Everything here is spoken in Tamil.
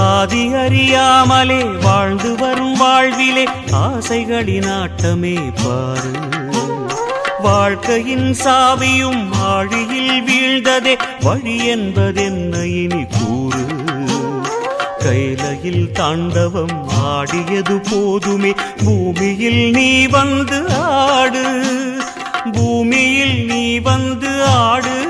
ஆதி அறியாமலே வாழ்ந்து வரும் வாழ்விலே ஆசைகளின் ஆட்டமே பாரு. வாழ்க்கையின் சாவியும் ஆழியில் வீழ்ந்ததே வழி என்பதென்ன இனி கூ கைலையில் தாண்டவம் ஆடியது போதுமே. பூமியில் நீ வந்து ஆடு. பூமியில் நீ வந்து ஆடு.